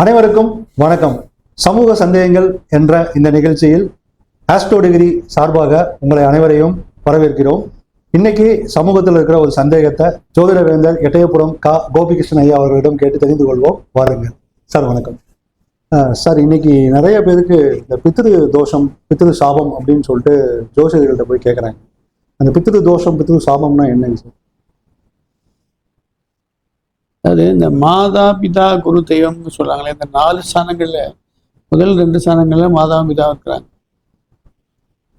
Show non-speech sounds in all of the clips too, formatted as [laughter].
அனைவருக்கும் வணக்கம். சமூக சந்தேகங்கள் என்ற இந்த நிகழ்ச்சியில் ஆஸ்ட்ரோ டிகிரி சார்பாக உங்களை அனைவரையும் வரவேற்கிறோம். இன்னைக்கு சமூகத்தில் இருக்கிற ஒரு சந்தேகத்தை ஜோதிட வேந்தர் எட்டயபுரம் கா. கோபிகிருஷ்ணன் ஐயா அவர்களிடம் கேட்டு தெரிந்து கொள்வோம். வாருங்கள். சார் வணக்கம். சார் இன்னைக்கு நிறைய பேருக்கு இந்த பித்திரு தோஷம் பித்திரு சாபம் அப்படின்னு சொல்லிட்டு ஜோசியர்கள்ட்ட போய் கேட்குறாங்க அந்த பித்திரு தோஷம் பித்திரு சாபம்னா என்னங்க சார்? அது இந்த மாதா பிதா குரு தெய்வம்னு சொல்றாங்களே இந்த நாலு ஸ்தானங்கள்ல முதல் ரெண்டு ஸ்தானங்கள்ல மாதா பிதா இருக்கிறாங்க.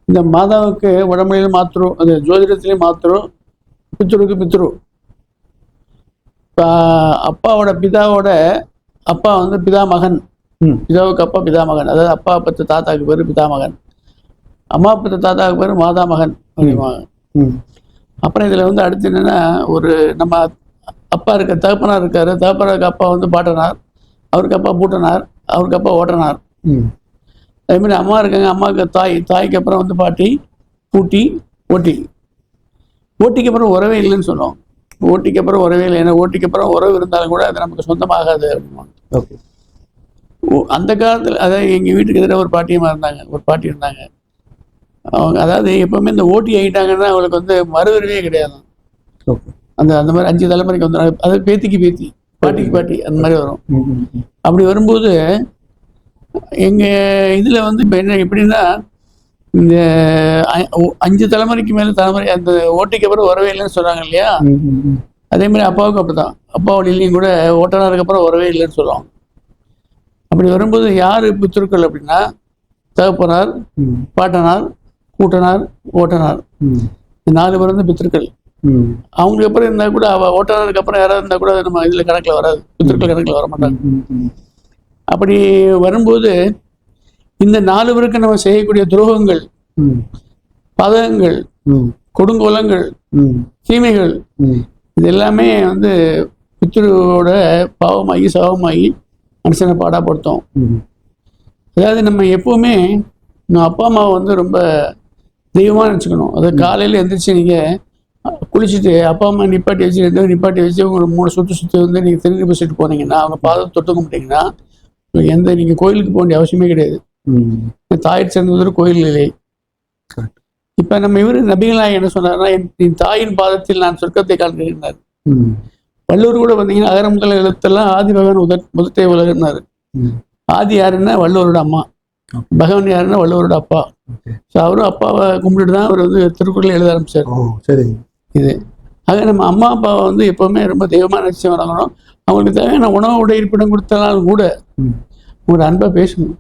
இந்த மாதாவுக்கு உடம்புல மாத்திரம் அது ஜோதிடத்திலே மாத்திரம் பித்ருக்கு பித்ரு இப்ப அப்பாவோட பிதாவோட அப்பா வந்து பிதா மகன். ம். பிதாவுக்கு அப்பா பிதா மகன். அதாவது அப்பா பத்து தாத்தாக்கு பேர் பிதா மகன். அம்மா பத்து தாத்தாவுக்கு பேர் மாதா மகன் அப்படிம்பாங்க. ம். அப்புறம் இதில் வந்து அடுத்து என்னன்னா ஒரு நம்ம அப்பா இருக்க தகப்பனார் இருக்காரு. தகப்பனாருக்கு அப்பா வந்து பாட்டனார். அவருக்கு அப்பா பூட்டனார். அவருக்கு அப்பா ஓட்டனார். ம். அதே மாதிரி அம்மா இருக்காங்க. அம்மாவுக்கு தாய். தாய்க்கு அப்புறம் வந்து பாட்டி பூட்டி ஓட்டி. ஓட்டிக்கு அப்புறம் உறவே இல்லைன்னு சொல்லுவோம் ஓட்டிக்கு அப்புறம் உறவே இல்லை. ஏன்னா ஓட்டிக்கு அப்புறம் உறவு இருந்தாலும் கூட அது நமக்கு சொந்தமாகாது அப்படின்வாங்க ஓகே. அந்த காலத்தில் அதாவது எங்கள் வீட்டுக்கு எதிராக ஒரு பாட்டியம்மா இருந்தாங்க. ஒரு பாட்டி இருந்தாங்க. அவங்க அதாவது எப்பவுமே இந்த ஓட்டி ஆகிட்டாங்கன்னா அவங்களுக்கு வந்து மறுவருவே கிடையாது. ஓகே. அந்த அந்த மாதிரி அஞ்சு தலைமுறைக்கு வந்துடும் அது பேத்திக்கு பேத்தி பாட்டிக்கு பாட்டி அந்த மாதிரி வரும். அப்படி வரும்போது எங்க இதுல வந்து இப்போ என்ன எப்படின்னா இந்த அஞ்சு தலைமுறைக்கு மேல தலைமுறை அந்த ஓட்டிக்கு அப்புறம் வரவே இல்லைன்னு சொல்றாங்க இல்லையா? அதே மாதிரி அப்பாவுக்கு அப்படிதான். அப்பா வழியிலையும் கூட ஓட்டுநருக்கு அப்புறம் வரவே இல்லைன்னு சொல்லுவாங்க. அப்படி வரும்போது யார் பித்திருக்கள் அப்படின்னா தகப்பனார் பாட்டனார் கூட்டனார் ஓட்டனார். நாலு பேர் வந்து பித்திருக்கள். அவங்களுக்கு அப்புறம் இருந்தா கூட அவ ஓட்டுநருக்கு அப்புறம் யாராவது இருந்தா கூட நம்ம இதுல கணக்குல வராது. பித்திருக்கள் கணக்குல வர மாட்டாங்க அப்படி வரும்போது இந்த நாலு பேருக்கு நம்ம செய்யக்கூடிய துரோகங்கள் பதகங்கள் கொடுங்கோலங்கள் தீமைகள் இது எல்லாமே வந்து பித்ருவோட பாவமாகி சாபமாகி மனுஷனை பாடாப்படுத்தும். அதாவது நம்ம எப்பவுமே நம்ம அப்பா அம்மாவை வந்து ரொம்ப தெய்வமாக நினச்சிக்கணும். அது காலையில் எந்திரிச்சு நீங்கள் குளிச்சுட்டு அப்பா அம்மா நிப்பாட்டி வச்சு ரெண்டு நிப்பாட்டி வச்சு உங்களை மூணு சுற்றி சுற்றி வந்து நீங்கள் திருநீர் பூசிட்டு போனீங்கன்னா அவங்க பாதம் தொட்டு கும்பிட்டீங்கன்னா உங்களுக்கு எந்த நீங்கள் கோயிலுக்கு போக வேண்டிய அவசியமே கிடையாது. ம். தாய் சேர்ந்தது கோயில் இல்லை. இப்ப நம்ம இவரு நபிகளாக என்ன சொன்னார்னா என் தாயின் பாதத்தில் நான் சொர்க்கத்தை காண்கிறேன் ம். வள்ளுவர் கூட பார்த்தீங்கன்னா அகர முதல் எழுத்தெல்லாம் ஆதி பகவான் உதட் முதத்தை உலகன்னாரு ம். ஆதி யாருன்னா வள்ளுவரோட அம்மா. பகவான் யாருன்னா வள்ளுவரோட அப்பா. ஸோ அவரும் அப்பாவை கும்பிட்டுட்டு தான் அவர் வந்து திருக்குறள் எழுத ஆரம்பிச்சார். சரிங்க இது. ஆக நம்ம அம்மா அப்பாவை வந்து எப்பவுமே ரொம்ப தெய்வமாக நிச்சயம் வழங்கணும் அவங்களுக்கு தேவையான உணவு உடை இருப்பிடம் கொடுத்தாலும் கூட உங்களோட அன்பா பேசணும்.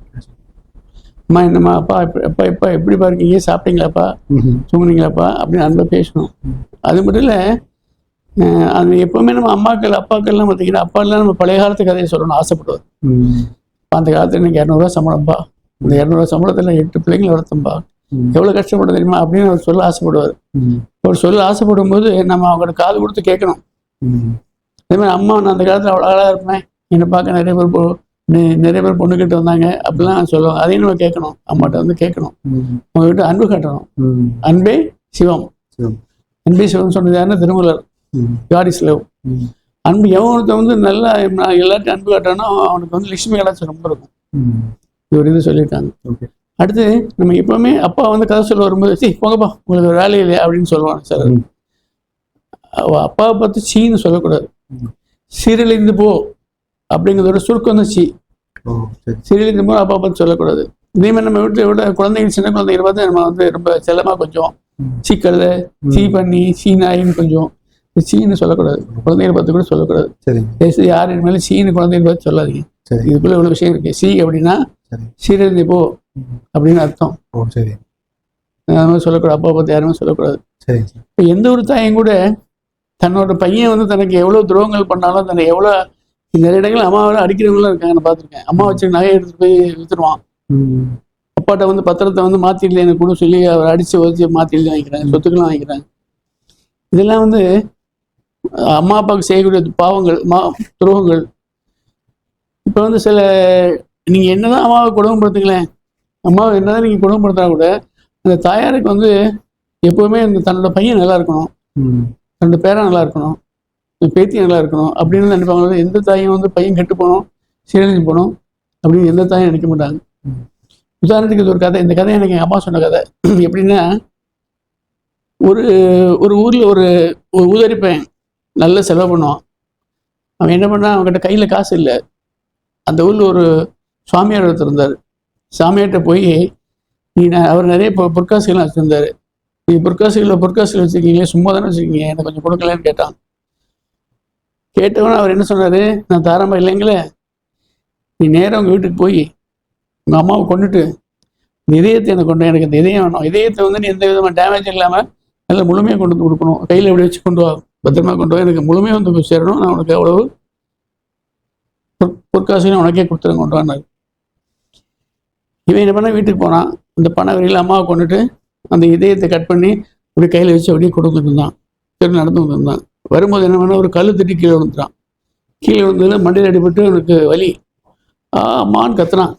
அம்மா என்னம்மா அப்பா அப்பா எப்பா எப்படி பாருக்கீங்க சாப்பிட்டீங்களாப்பா? தூங்குனீங்களாப்பா? அப்படின்னு அன்பா பேசணும். அது மட்டும் இல்லை அது எப்பவுமே நம்ம அம்மாக்கள் அப்பாக்கள்லாம் பார்த்தீங்கன்னா அப்பாலாம் நம்ம பழைய காலத்து கதையை சொல்லணும்னு ஆசைப்படுவார் அந்த காலத்துல எனக்கு இரநூறுவா சம்பளம்ப்பா. இந்த இரநூறுவா சம்பளத்தில் எட்டு பிள்ளைங்களை வளர்த்தம்பா எவ்வளோ கஷ்டப்பட தெரியுமா? அப்படின்னு அவர் சொல்ல ஆசைப்படுவார். அவர் சொல்ல ஆசைப்படும் போது நம்ம அவங்களோட காது கொடுத்து கேட்கணும். அதே மாதிரி அம்மா நான் அந்த காலத்தில் அவ்வளோ அழகாக இருப்பேன். என்னை பார்க்க நிறைய பேர் பொ- நிறைய பேர் பொண்ணு கிட்ட வந்தாங்க. அப்படிலாம் சொல்லுவாங்க அதையும் நம்ம கேட்கணும். அம்மாட்ட வந்து கேட்கணும். ம். அவங்ககிட்ட அன்பு காட்டணும். அன்பே சிவம். அன்பே சிவம் சொன்னது யாருன்னா திருமலர். காட் இஸ் லவ் அன்பு எவன் ஒருத்தன் வந்து நல்லா எல்லாத்தையும் அன்பு காட்டானோ அவனுக்கு வந்து லட்சுமி கலாச்சாரம் ரொம்ப இருக்கும். ம். இது ஒரு சொல்லியிருக்காங்க. ஓகே. அடுத்து நம்ம எப்பவுமே அப்பா வந்து கதை சொல்ல வரும்போது சரி போங்கப்பா உங்களுக்கு ஒரு வேலை இல்லையா? அப்படின்னு சொல்லுவாங்க சார். அப்பாவை பார்த்து சீன்னு சொல்லக்கூடாது. சீரழிந்து போ அப்படிங்கிறதோட சுருக்கம் வந்து சீ சரி. சீரழிந்து போ அப்பா பார்த்து சொல்லக்கூடாது. இதே மாதிரி நம்ம வீட்டில் விட குழந்தைங்க சின்ன குழந்தைங்க பார்த்து நம்ம வந்து ரொம்ப செல்லமாக கொஞ்சம். சீக்கல்ல சீ பண்ணி சீ நாயின்னு கொஞ்சம் சீன்னு சொல்லக்கூடாது. குழந்தைகளை பார்த்து கூட சொல்லக்கூடாது. பேசி யார் இனிமேல் சீன்னு குழந்தைகளை பார்த்து சொல்லாதீங்க. சரி. இதுக்குள்ள இவ்வளோ விஷயம் இருக்கு. சி அப்படின்னா சரி. சீரழிந்து போ. அப்படின்னு அர்த்தம். ஓ சரி. அது மாதிரி சொல்லக்கூடாது. அப்பா பார்த்து யாருமே சொல்லக்கூடாது. சார் இப்போ எந்த ஒரு தாயும் கூட தன்னோட பையன் வந்து தனக்கு எவ்வளோ துரோகங்கள் பண்ணாலும் தன்னை எவ்வளோ நிறைய இடங்கள் அம்மாவை அடிக்கிறவங்களும் இருக்காங்க நான் பார்த்துருக்கேன். அம்மா வச்சு நகையை எடுத்துட்டு போய் வித்துருவான். ம். அப்பாட்ட வந்து பத்திரத்தை வந்து மாத்திடல எனக்கு கூட சொல்லி அவர் அடிச்சு வச்சு மாத்திட்டு வாங்கிக்கிறாங்க சொத்துக்கெல்லாம் வாங்கிக்கிறாங்க. இதெல்லாம் வந்து அம்மா அப்பாவுக்கு செய்யக்கூடிய பாவங்கள் மா துரோகங்கள். இப்போ வந்து சில நீங்க என்னதான் அம்மாவை குடும்பப்படுத்துங்களேன் அம்மாவை என்னதான் நீங்க குடும்பப்படுத்தினா கூட அந்த தாயாருக்கு வந்து எப்பவுமே இந்த தன்னோட பையன் நல்லா இருக்கணும். தன்னோட பேரன் நல்லா இருக்கணும். பேத்தி நல்லா இருக்கணும் அப்படின்னு நினைப்பாங்க. எந்த தாயும் வந்து பையன் கெட்டு போகணும் சீரழிஞ்சு போகணும் அப்படின்னு எந்த தாயும் நினைக்க மாட்டாங்க. உதாரணத்துக்கு இது ஒரு கதை. இந்த கதை எனக்கு எங்கள் அம்மா சொன்ன கதை. [clears throat] எப்படின்னா ஒரு ஒரு ஊரில் ஒரு ஒரு ஊதரி பையன் நல்ல செலவு பண்ணுவான். அவன் என்ன பண்ணான் அவன்கிட்ட கையில் காசு இல்லை. அந்த ஊரில் ஒரு சுவாமியார் ஒருத்தர் இருந்தார். சாமியாட்ட போய் நீ நான் அவர் நிறைய இப்போ பொற்காசுகள்லாம் வச்சுருந்தாரு. நீ பொற்காசுகளை பொற்காசுகள் வச்சுருக்கீங்க சும்மா தானே வச்சுருக்கீங்க எனக்கு கொஞ்சம் கொடுக்கலன்னு கேட்டான். கேட்டவன அவர் என்ன சொன்னார்? நான் தாராமல் இல்லைங்களே. நீ நேரம் உங்கள் வீட்டுக்கு போய் உங்கள் அம்மாவை கொண்டுட்டு இந்த இதயத்தை எனக்கு கொண்டு எனக்கு இந்த இதயம் வேணும். இதயத்தை வந்து நீ எந்த விதமான டேமேஜ் இல்லாமல் நல்லா முழுமையாக கொண்டு வந்து கொடுக்கணும். கையில் எப்படி வச்சு கொண்டு வா பத்திரமா கொண்டு வா எனக்கு முழுமையாக வந்து சேரணும். நான் உனக்கு அவ்வளவு பொற்- பொற்காசுகளையும் உனக்கே கொடுத்துருங்க கொண்டு வானாரு இவன் என்ன பண்ண வீட்டுக்கு போனான். அந்த பண வரியில் அம்மாவை கொண்டுட்டு அந்த இதயத்தை கட் பண்ணி அப்படி கையில் வச்சு அப்படியே கொடுத்துட்டு இருந்தான். சரி நடந்து வந்திருந்தான் வரும்போது என்ன பண்ணா ஒரு கல் தட்டி கீழே விழுந்துட்டான். கீழே விழுந்ததுல மண்டையில் அடிபட்டு அவனுக்கு வலி. ஆ அம்மான்னு கத்துனான்.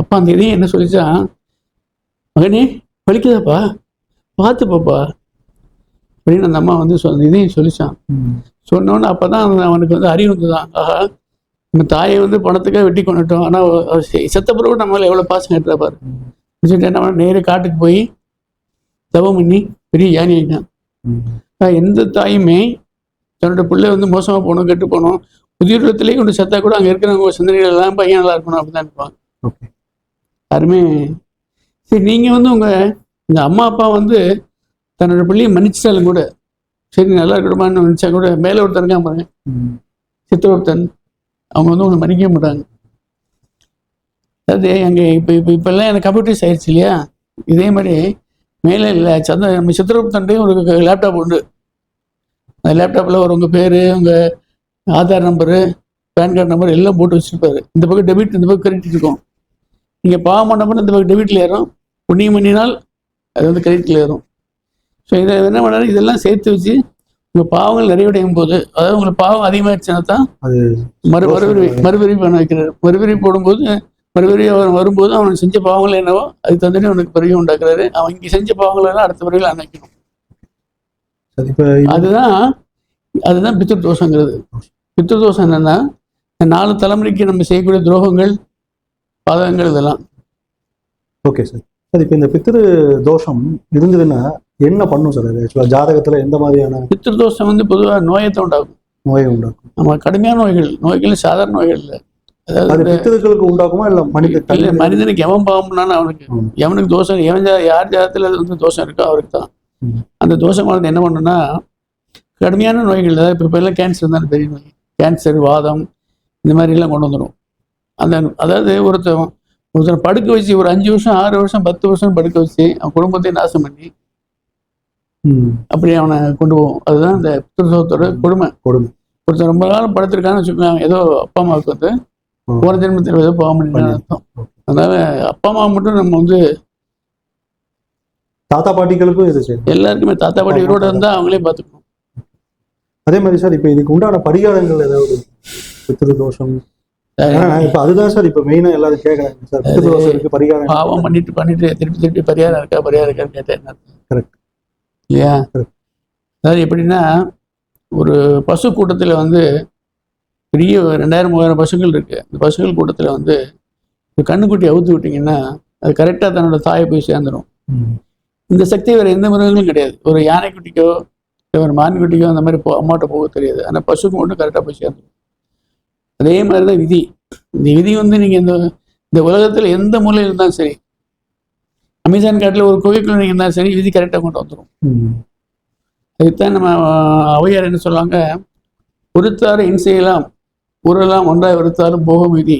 அப்பா அந்த இதயம் என்ன சொல்லிச்சான் மகனே வலிக்குதாப்பா? பார்த்து பாப்பா அப்படின்னு அந்த அம்மா வந்து சொல் இதையும் சொல்லிச்சான். சொன்னோன்னு அப்போ தான் அவனுக்கு வந்து அறிவு வந்துதான் ஆஹா நம்ம தாயை வந்து பணத்துக்காக வெட்டி கொண்டுட்டோம். ஆனால் செத்த பிறகு நம்மளால எவ்வளோ பாசம் கட்டுறா பாரு. சொல்லிட்டு என்ன பண்ண நேரே காட்டுக்கு போய் தவம் பண்ணி பெரிய யானி ஆகிட்டான் எந்த தாயுமே தன்னோட பிள்ளை வந்து மோசமாக போகணும் கெட்டு போகணும் முதியோரத்திலே கொண்டு செத்தா கூட அங்கே இருக்கிறவங்க சிந்தனைகள் எல்லாம் பையன் நல்லா இருக்கணும்? அப்படின்னு இருப்பாங்க. ஓகே. யாருமே சரி நீங்கள் வந்து உங்கள் இந்த அம்மா அப்பா வந்து தன்னோட பிள்ளையை மன்னிச்சிட்டாலும் கூட சரி நல்லா இருக்கணுமான்னு நினச்சா கூட மேலே ஒருத்தர் இருக்கான் பாருங்க. சித்திரகுப்தன் அவங்க வந்து ஒன்று மன்னிக்கவே மாட்டாங்க. அதாவது அங்கே இப்போ இப்போ இப்போல்லாம் எனக்கு கம்ப்யூட்டர்ஸ் ஆயிடுச்சு இல்லையா? இதே மாதிரி மேலே இல்லை சந்த நம்ம சித்திரகுப்தன்ட்டையும் ஒரு லேப்டாப் உண்டு. அந்த லேப்டாப்பில் ஒரு உங்கள் பேர் உங்கள் Aadhaar number PAN card number எல்லாம் போட்டு வச்சுருப்பாரு. இந்த பக்கம் டெபிட் இந்த பக்கம் கிரெடிட் இருக்கும். நீங்கள் பாவம் பண்ண இந்த பக்கம் டெபிட்டில் ஏறும். புண்ணியம் பண்ணினால் அது வந்து கிரெடிட்டில் ஏறும். ஸோ இதை என்ன பண்ணாலும் இதெல்லாம் சேர்த்து வச்சு உங்கள் பாவங்கள் நிறைவடையும் போது அதாவது உங்களுக்கு பாவம் அதிகமாகிடுச்சுன்னா தான் மறு மறுபிரி பண்ண வைக்கிறார். மறுபிரி போடும்போது மறுபிரி அவன் வரும்போது அவன் செஞ்ச பாவங்கள் என்னவோ அது தந்துட்டு அவனுக்கு பிறகு உண்டாக்குறாரு. அவன் இங்கே செஞ்ச பாவங்கள் எல்லாம் அடுத்த பிறகு சரி இப்போ அதுதான் அதுதான் பித்ரு தோஷங்கிறது பித்ரு தோஷம் என்னன்னா நாலு தலைமுறைக்கு நம்ம செய்யக்கூடிய துரோகங்கள் பாதகங்கள் இதெல்லாம். Okay sir. சார் இப்போ இந்த பித்திரு தோஷம் இருந்ததுன்னா என்ன பண்ணும் சார்? ஆக்சுவலாக ஜாதகத்தில் எந்த மாதிரியான பித்ரு தோஷம் வந்து பொதுவாக நோயத்தை உண்டாக்கும். நோயை உண்டாக்கும். நம்ம கடுமையான நோய்கள் நோய்கள் சாதாரண நோய்கள் இல்லை. அது அதாவது பித்திருக்களுக்கு உண்டாக்குமா இல்லை மனித இல்ல தனி மனிதனுக்கு எவன் பாவம் பண்ணாலும் அவனுக்கு. எவனுக்கு தோஷம் எவன் ஜா- யார் ஜாதத்துல அது வந்து தோஷம் இருக்கோ அவருக்கு தான். அந்த தோஷமானது என்ன பண்ணுன்னா கடுமையான நோய்கள் அதாவது இப்போ எல்லாம் கேன்சர் தானே பெரிய நோய் கேன்சர் வாதம் இந்த மாதிரி எல்லாம் கொண்டு வந்துடும் அந்த அதாவது ஒருத்தன் ஒருத்தன் படுக்க வச்சு ஒரு அஞ்சு வருஷம் ஆறு வருஷம் பத்து வருஷம் படுக்க வச்சு அவன் குடும்பத்தையும் நாசம் பண்ணி அப்படி அவனை கொண்டு போவோம். அதுதான் இந்த பித்ருதோஷத்தோட கொடுமை. கொடுமை. ஒருத்தன் ரொம்ப காலம் படுத்திருக்கான்னு வச்சுக்கோங்க ஏதோ அப்பா அம்மாவுக்கு வந்து. போன ஜென்மத்தில் ஏதோ பாவம் பண்ணிட்டான்னு அர்த்தம். அதனால அப்பா அம்மா மட்டும் நம்ம வந்து தாத்தா பாட்டிகளுக்கும் இது சரி எல்லாருக்குமே தாத்தா பாட்டி உயிரோட இருந்தா அவங்களே பார்த்துக்கணும் அதே மாதிரி சார் இப்போ இதுக்கு உண்டான பரிகாரங்கள் ஏதாவது? பித்திரு தோஷம் இப்போ அதுதான் சார் இப்போ மெயினாக எல்லாரும் கேட்குறாங்க சார். பித்திரு தோஷம் இருக்கு பரிகாரம் பாவம் பண்ணிட்டு பண்ணிட்டு திருப்பி திருப்பி பரிகாரம் இருக்கா பரிகாரம் இருக்கான்னு கேட்டேன். இல்லையா. அதாவது எப்படின்னா ஒரு பசு கூட்டத்தில் வந்து பெரிய ரெண்டாயிரம் மூவாயிரம் பசுக்கள் இருக்கு. அந்த பசுக்கள் கூட்டத்தில் வந்து ஒரு கண்ணுக்குட்டி அவுத்து விட்டீங்கன்னா அது கரெக்டாக தன்னோட தாயை போய் சேர்ந்துடும் இந்த சக்தி வேறு எந்த மிருகங்களும் கிடையாது. ஒரு யானைக்குட்டிக்கோ இல்லை ஒரு மான்குட்டிக்கோ அந்த மாதிரி போ அம்மாட்ட போக தெரியாது. ஆனால் பசுக்கு மட்டும் கரெக்டாக போய் சேர்ந்துடும் அதே மாதிரி தான் விதி. இந்த விதி வந்து நீங்கள் இந்த இந்த உலகத்தில் எந்த மூலையில் இருந்தாலும் சரி அமேசான் காட்டில் ஒரு கோவிலுக்குள்ள நீங்கள் இருந்தாலும் சரி விதி கரெக்டாக கொண்டு வந்துடும் அதுதான் நம்ம ஆஹ், ஔவையார் என்ன சொல்லுவாங்க? ஒருத்தாறு என் செய்யலாம் ஊரெல்லாம் ஒன்றாய் ஒருத்தாலும் போகும் விதி.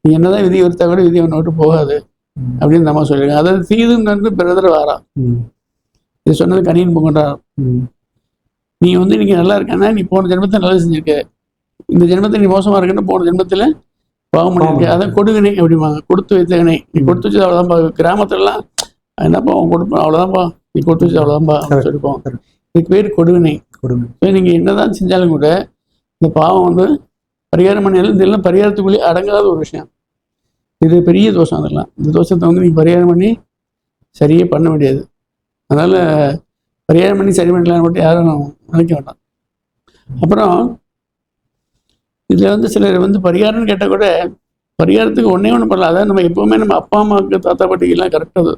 நீ என்னதான் விதி ஒருத்தா கூட விதி ஒன்று விட்டு போகாது அப்படின்னு நம்ம சொல்லியிருக்காங்க அதாவது தீதும் நன்று பிறதர வாரா இது சொன்னது கணியன் பொங்கன்றார் ம், நீ வந்து இன்னைக்கு நல்லா இருக்கேன்னா நீ போன ஜென்மத்தை நல்லது செஞ்சிருக்க. இந்த ஜென்மத்தை நீ மோசமா இருக்குன்னு போன ஜென்மத்துல பாவம் பண்ணிருக்க பாவம். அதான் கொடுவினை அப்படிம்பாங்க கொடுத்து வைத்தகனை நீ கொடுத்து வச்சது அவ்வளோதான்ப்பா கிராமத்துலலாம் என்னப்பா அவன் கொடுப்பான் அவ்வளோதான்ப்பா நீ கொடுத்து வச்சது அவ்வளோதான்ப்பா Correct. இதுக்கு பேர் கொடுவினை கொடுமை ஸோ நீங்கள் என்னதான் செஞ்சாலும் கூட இந்த பாவம் வந்து பரிகாரம் பண்ணியாலும் இதெல்லாம் பரிகாரத்துக்குள்ளே அடங்காத ஒரு விஷயம். இது பெரிய தோஷம் அதெல்லாம். இந்த தோஷத்தை வந்து நீங்கள் பரிகாரம் பண்ணி சரியே பண்ண முடியாது. அதனால் பரிகாரம் பண்ணி சரி பண்ணலாம்னு மட்டும் யாரும் நினைக்க வேண்டாம். அப்புறம் இதில் வந்து சிலர் வந்து பரிகாரம்னு கேட்டால் கூட பரிகாரத்துக்கு ஒன்றே ஒன்று பண்ணலாம் அதாவது நம்ம எப்பவுமே நம்ம அப்பா அம்மாவுக்கு தாத்தா பாட்டிக்கெல்லாம் கரெக்டாக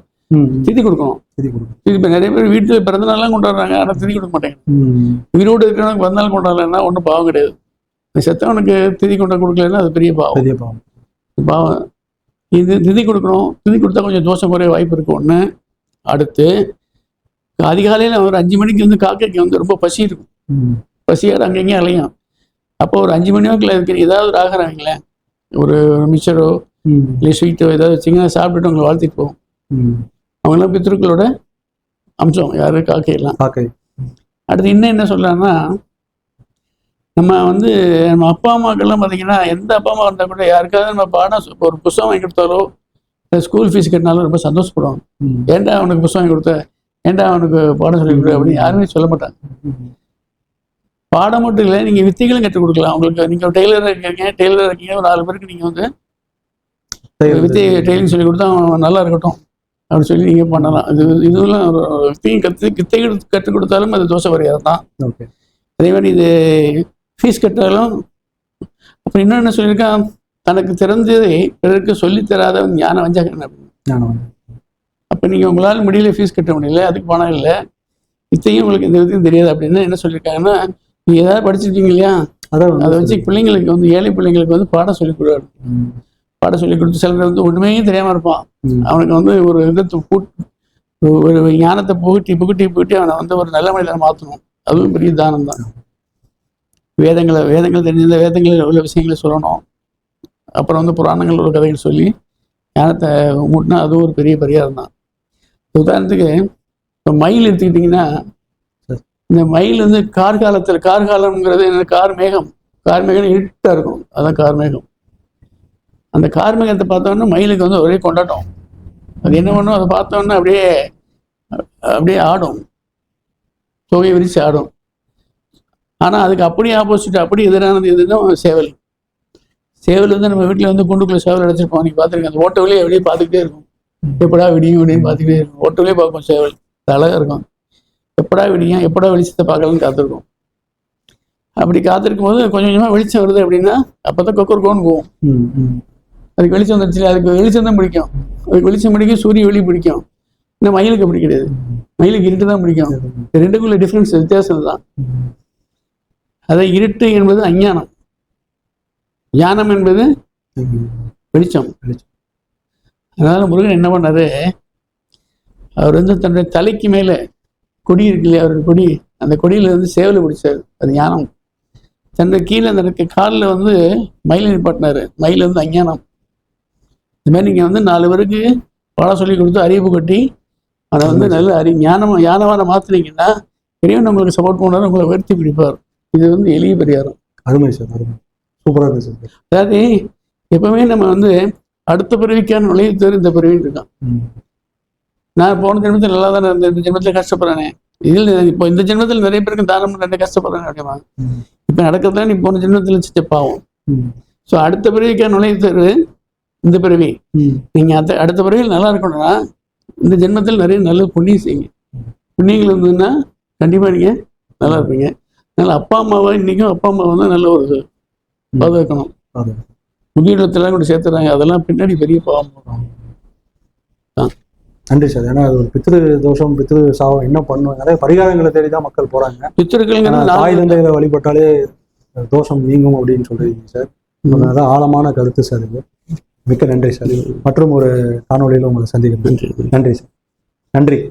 திதி கொடுக்கணும். திதி இப்போ நிறைய பேர் வீட்டில் பிறந்தநாள்லாம் கொண்டாடுறாங்க. ஆனால் திதி கொடுக்க மாட்டாங்க. உயிரோடு இருக்கிறவனுக்கு பிறந்தநாள் கொண்டாடலைன்னா ஒன்றும் பாவம் கிடையாது. செத்தவனுக்கு திதி கொண்டு கொடுக்கலன்னா அது பெரிய பாவம். பெரிய பாவம். பாவம். இது திதி கொடுக்கணும். திதி கொடுத்தா கொஞ்சம் தோஷம் குறைய வாய்ப்பு இருக்கு. ஒன்று அடுத்து அதிகாலையில் ஒரு அஞ்சு மணிக்கு வந்து காக்கைக்கு வந்து ரொம்ப பசி இருக்கும். ம். பசியார் அங்கங்கேயும் அலையும். அப்போ ஒரு அஞ்சு மணி வாக்கில் இருக்கிற ஏதாவது வைங்களேன் ஒரு மிச்சரோ இல்லை ஸ்வீட்டோ ஏதாவது வச்சிங்கன்னா சாப்பிட்டுட்டு உங்களை வாழ்த்திட்டு போகும் ம். அவங்களாம் பித்ருக்களோட அம்சம் யாரு காக்கையெல்லாம் காக்கை. அடுத்து இன்னும் என்ன சொல்லலாம்னா நம்ம வந்து நம்ம அப்பா அம்மாக்கெல்லாம் பார்த்தீங்கன்னா எந்த அப்பா அம்மா இருந்தால் கூட யாருக்காவது நம்ம பாடம் ஒரு புஸ்தகம் வாங்கி கொடுத்தாலோ இல்லை ஸ்கூல் ஃபீஸ் கட்டினாலும் ரொம்ப சந்தோஷப்படுவாங்க. ஏன்டா அவனுக்கு புஸ்தகம் வாங்கி கொடுத்த? ஏன்டா அவனுக்கு பாடம் சொல்லி கொடு அப்படின்னு யாருமே சொல்ல மாட்டாங்க. பாடம் மட்டும் இல்லை நீங்கள் வித்தைகளும் கற்றுக் கொடுக்கலாம். உங்களுக்கு நீங்கள் டெய்லர் இருக்கீங்க டெய்லர் இருக்கீங்க ஒரு நாலு பேருக்கு நீங்கள் வந்து வித்தை டெய்லரிங் சொல்லி கொடுத்தா நல்லா இருக்கட்டும். அப்படின்னு சொல்லி நீங்கள் பண்ணலாம். இது ஒரு ஒரு வித்தையும் கற்று வித்தைகள் கற்றுக் கொடுத்தாலும் அது தோசை பரிகாரம் தான். ஓகே அதே மாதிரி இது ஃபீஸ் கட்டாலும் அப்புறம் இன்னொன்று சொல்லியிருக்கான் தனக்கு திறந்ததை பிறருக்கு சொல்லித் தராதவன் ஞான வஞ்சகன் அப்படின்னு. ஞானம் அப்போ நீங்கள் உங்களால் முடியல ஃபீஸ் கட்ட முடியல அதுக்கு பணம் இல்லை. இத்தையும் உங்களுக்கு இந்த விதையும் தெரியாது அப்படின்னு என்ன சொல்லியிருக்காங்கன்னா நீங்கள் ஏதாவது படிச்சிருக்கீங்க இல்லையா? அதான் அதை வச்சு பிள்ளைங்களுக்கு வந்து ஏழை பிள்ளைங்களுக்கு வந்து பாடம் சொல்லிக் ம். பாடம் சொல்லி கொடுத்து சிலர் வந்து ஒன்றுமே தெரியாமல் இருப்பான். அவனுக்கு வந்து ஒரு இதை பூட் ஒரு ஞானத்தை புகட்டி புகட்டி புகட்டி அவனை வந்து ஒரு நல்ல மனிதனை மாற்றணும் அதுவும் பெரிய தானம் தான். வேதங்களை வேதங்கள் தெரிஞ்ச வேதங்களில் உள்ள விஷயங்களை சொல்லணும். அப்புறம் வந்து புராணங்கள் உள்ள கதைகள் சொல்லி ஞானத்தை மூட்டினா அதுவும் ஒரு பெரிய பரிகாரம் தான். உதாரணத்துக்கு இப்போ மயில் எடுத்துக்கிட்டிங்கன்னா. இந்த மயில் வந்து கார் காலத்தில் என்ன? கார் மேகம் இருட்டாக இருக்கும். அதான் கார் மேகம் அந்த கார் மேகத்தை பார்த்தோன்னா மயிலுக்கு வந்து ஒரே கொண்டாட்டம். அது என்ன பண்ணும்? அதை பார்த்தோன்னா அப்படியே அப்படியே ஆடும். தொகை விரிச்சு ஆடும். ஆனால் அதுக்கு அப்படியே ஆப்போசிட் அப்படி எதிரானது எதுனா சேவல். சேவல் வந்து நம்ம வீட்டில் வந்து குண்டுக்குள்ள சேவல் அடைச்சிருப்போம். நீ பார்த்துருக்கேன். அந்த ஓட்ட அப்படியே பார்த்துக்கிட்டே இருக்கும். எப்படா விடியும் அப்படின்னு பார்த்துக்கிட்டே இருக்கும். ஓட்ட பார்ப்போம் பார்க்கும் சேவல். அது இருக்கும். எப்படா விடியும் எப்படா வெளிச்சத்தை பார்க்கலாம்னு காத்திருக்கும். அப்படி காத்திருக்கும் போது கொஞ்சம் கொஞ்சமாக வெளிச்சம் வருது அப்படின்னா அப்போ தான் கொக்கர் கோன்னு போகும் அதுக்கு வெளிச்சம் வந்துருச்சு அதுக்கு வெளிச்சம் தான் பிடிக்கும். அதுக்கு வெளிச்சம் பிடிக்கும் சூரிய ஒளி பிடிக்கும். இந்த மயிலுக்கு அப்படி கிடையாது. மயிலுக்கு இருட்டு தான் பிடிக்கும். ரெண்டுக்குள்ள டிஃப்ரென்ஸ் வித்தியாசம் தான் அதை இருட்டு என்பது அஞ்ஞானம். ஞானம் என்பது வெளிச்சம். அதனால முருகன் என்ன பண்ணாரு? அவர் வந்து தன்னுடைய தலைக்கு மேலே கொடி இருக்கு இல்லையா அவருடைய கொடி. அந்த கொடியில வந்து சேவலை பிடிச்சாரு. அது ஞானம் தன்னுடைய கீழே அந்த இருக்க காலில் வந்து மயிலை நிப்பாட்டினாரு மயில் வந்து அஞ்ஞானம். இந்த மாதிரி நீங்கள் வந்து நாலு பேருக்கு பாடம் சொல்லி கொடுத்து அறிவு கட்டி அதை வந்து நல்ல அறி ஞானம் ஞானமான மாற்றினீங்கன்னா பெரியவன் உங்களுக்கு சப்போர்ட் பண்ணாரு உங்களை உயர்த்தி பிடிப்பார். இது வந்து எளிய பரிகாரம். அருமை சார் அருமை. சூப்பராக அதாவது எப்பவுமே நம்ம வந்து அடுத்த பிறவிக்கான நுழைவு தேர் இந்த பிறவின்னு இருக்கான். நான் போன ஜென்மத்தில் நல்லா தானே இருந்தேன். இந்த ஜென்மத்தில் கஷ்டப்படுறேனே. இதில் இப்போ இந்த ஜென்மத்தில் நிறைய பேருக்கு தானம் ரெண்டு கஷ்டப்படுறேன் அப்படிமா இப்போ நடக்கிறதா நீ போன ஜென்மத்தில் செஞ்ச பாவம். ஸோ அடுத்த பிறவிக்கான நுழைவு தேர்வு இந்த பிறவி. நீங்கள் அந்த அடுத்த பிறவியில் நல்லா இருக்கணும்னா இந்த ஜென்மத்தில் நிறைய நல்ல புண்ணியம் செய்யுங்க. புண்ணியங்கள் இருந்ததுன்னா கண்டிப்பாக நீங்கள் நல்லா இருப்பீங்க. அதனால் அப்பா அம்மாவை இன்றைக்கும் அப்பா அம்மா வந்து நல்ல ஒரு பாதுகாக்கணும். அது முதியோரத்தெல்லாம் கூட சேர்த்துறாங்க. அதெல்லாம் பின்னாடி பெரிய பாவம். நன்றி சார். ஏன்னா அது ஒரு பித்ரு தோஷம் பித்ரு சாவம் என்ன பண்ணும்? நிறைய பரிகாரங்களை தேடி தான் மக்கள் போறாங்க. ஆனா, பித்தர்களுங்கிறது தாய் தந்தைகளை வழிபட்டாலே தோஷம் நீங்கும் அப்படின்னு சொல்றீங்க சார். அதான் ஆழமான கருத்து சார் இது. மிக்க நன்றி சார். மற்றும் ஒரு காணொளியில் உங்களை சந்திக்கிறேன். நன்றி சார். நன்றி.